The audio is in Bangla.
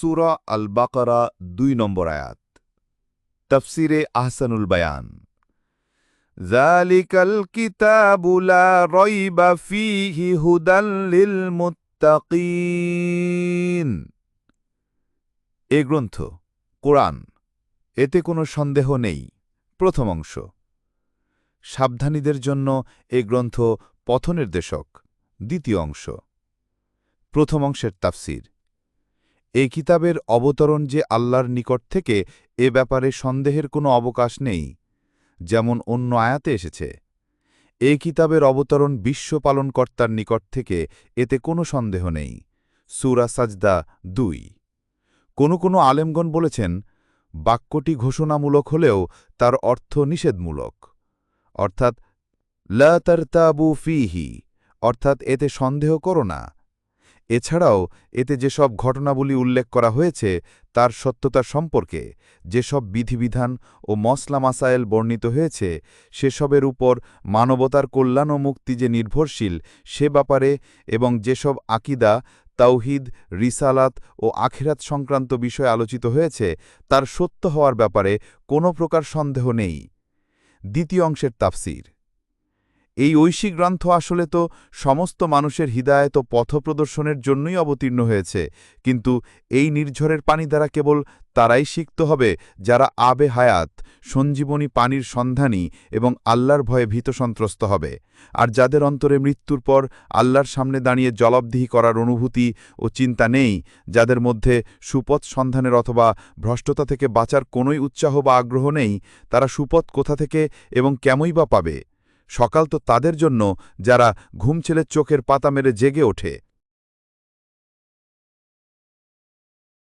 সুরা আল বাকারা দুই নম্বর আয়াত। তফসিরে আহসানুল বায়ান। জালিকাল কিতাবু লা রাইবা ফীহি হুদাল লিল মুত্তাকিন এ গ্রন্থ, কোরআন, এতে কোনো সন্দেহ নেই। প্রথম অংশ। সাবধানীদের জন্য এ গ্রন্থ পথনির্দেশক। দ্বিতীয় অংশ। প্রথম অংশের তাফসির। এই কিতাবের অবতরণ যে আল্লাহর নিকট থেকে, এ ব্যাপারে সন্দেহের কোনো অবকাশ নেই, যেমন অন্য আয়াতে এসেছে। এ কিতাবের অবতরণ বিশ্ব পালনকর্তার নিকট থেকে, এতে কোনো সন্দেহ নেই। সুরা সাজদা দুই। কোনো কোনো আলেমগণ বলেছেন, বাক্যটি ঘোষণামূলক হলেও তার অর্থ নিষেধমূলক। অর্থাৎ, লা তারতাবু ফিহি, অর্থাৎ এতে সন্দেহ করো না। এছাড়াও, এতে যেসব ঘটনাবলী উল্লেখ করা হয়েছে, তার সত্যতা সম্পর্কে, যেসব বিধিবিধান ও মসলা মাসায়েল বর্ণিত হয়েছে, সেসবের উপর মানবতার কল্যাণ ও মুক্তি যে নির্ভরশীল, সে ব্যাপারে এবং যেসব আকিদা, তাওহিদ, রিসালাত ও আখিরাত সংক্রান্ত বিষয় আলোচিত হয়েছে, তার সত্য হওয়ার ব্যাপারে কোনো প্রকার সন্দেহ নেই। দ্বিতীয় অংশের তাফসির। এই ঐশী গ্রন্থ আসলে তো সমস্ত মানুষের হৃদায়ত পথপ্রদর্শনের জন্যই অবতীর্ণ হয়েছে, কিন্তু এই নির্ঝরের পানি দ্বারা কেবল তারাই শিখতে হবে যারা আবে হায়াত, সঞ্জীবনী পানির সন্ধানী এবং আল্লাহর ভয়ে ভীত সন্ত্রস্ত হবে। আর যাদের অন্তরে মৃত্যুর পর আল্লাহর সামনে দাঁড়িয়ে জবাবদিহি করার অনুভূতি ও চিন্তা নেই, যাদের মধ্যে সুপথ সন্ধানের অথবা ভ্রষ্টতা থেকে বাঁচার কোনোই উৎসাহ বা আগ্রহ নেই, তারা সুপথ কোথা থেকে এবং কেমই বা পাবে? সকাল তো তাদের জন্য যারা ঘুম ছেলে চোখের পাতা মেরে জেগে ওঠে।